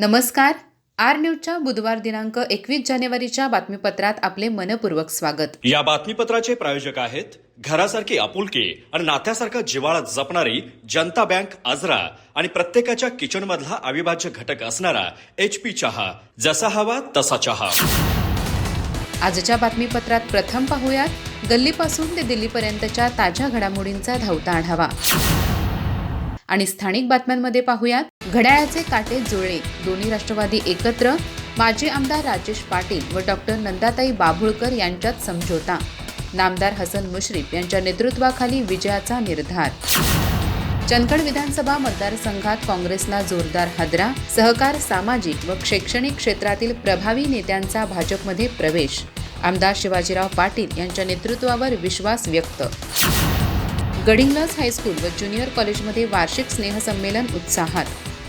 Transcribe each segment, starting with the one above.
नमस्कार. आर न्यूजच्या बुधवार दिनांक एकवीस जानेवारीच्या बातमीपत्रात आपले मनपूर्वक स्वागत. या बातमीपत्राचे प्रायोजक आहेत घरासारखी आपुलकी आणि नात्यासारखा जिव्हाळा जपणारी जनता बँक आजरा आणि प्रत्येकाच्या किचन मधला अविभाज्य घटक असणारा एच पी चहा. जसा हवा तसा चहा. आजच्या बातमीपत्रात प्रथम पाहूयात गल्लीपासून ते दिल्लीपर्यंतच्या ताज्या घडामोडींचा धावता आढावा. आणि स्थानिक बातम्यांमध्ये पाहूयात घड्याळाचे काटे जुळले. दोन्ही राष्ट्रवादी एकत्र. माजी आमदार राजेश पाटील व डॉक्टर नंदाताई बाभुळकर यांच्यात समझोता. नामदार हसन मुश्रीफ यांच्या नेतृत्वाखाली विजयाचा निर्धार. चंदगड विधानसभा मतदारसंघात काँग्रेसला जोरदार हादरा. सहकार सामाजिक व शैक्षणिक क्षेत्रातील प्रभावी नेत्यांचा भाजपमध्ये प्रवेश. आमदार शिवाजीराव पाटील यांच्या नेतृत्वावर विश्वास व्यक्त. गडिंग्लज हायस्कूल व ज्युनियर कॉलेजमध्ये वार्षिक स्नेहसंमेलन उत्साहात.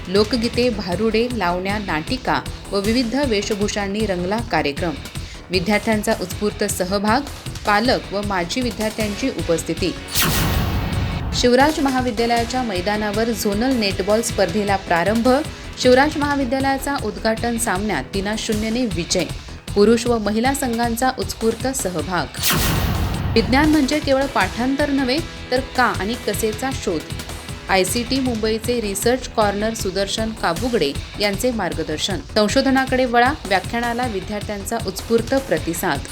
लोकगीते भारुडे लावण्या नाटिका व विविध वेशभूषांनी रंगला कार्यक्रम. विद्यार्थ्यांचा उत्स्फूर्त सहभाग पालक व माजी विद्यार्थ्यांची उपस्थिती. शिवराज महाविद्यालयाच्या मैदानावर झोनल नेटबॉल स्पर्धेला प्रारंभ शिवराज महाविद्यालयाचा उद्घाटन सामन्यात तीना शून्यने विजय पुरुष व महिला संघांचा उत्स्फूर्त सहभाग. विज्ञान म्हणजे केवळ पाठांतर नव्हे तर का आणि कसेचा शोध? आय सी टी मुंबईचे रिसर्च कॉर्नर सुदर्शन काबुगडे यांचे मार्गदर्शन. संशोधनाकडे वळा व्याख्यानाला विद्यार्थ्यांचा उत्स्फूर्त प्रतिसाद.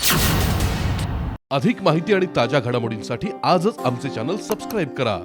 अधिक माहिती आणि ताज्या घडामोडींसाठी आजच आमचे चॅनल सबस्क्राईब करा.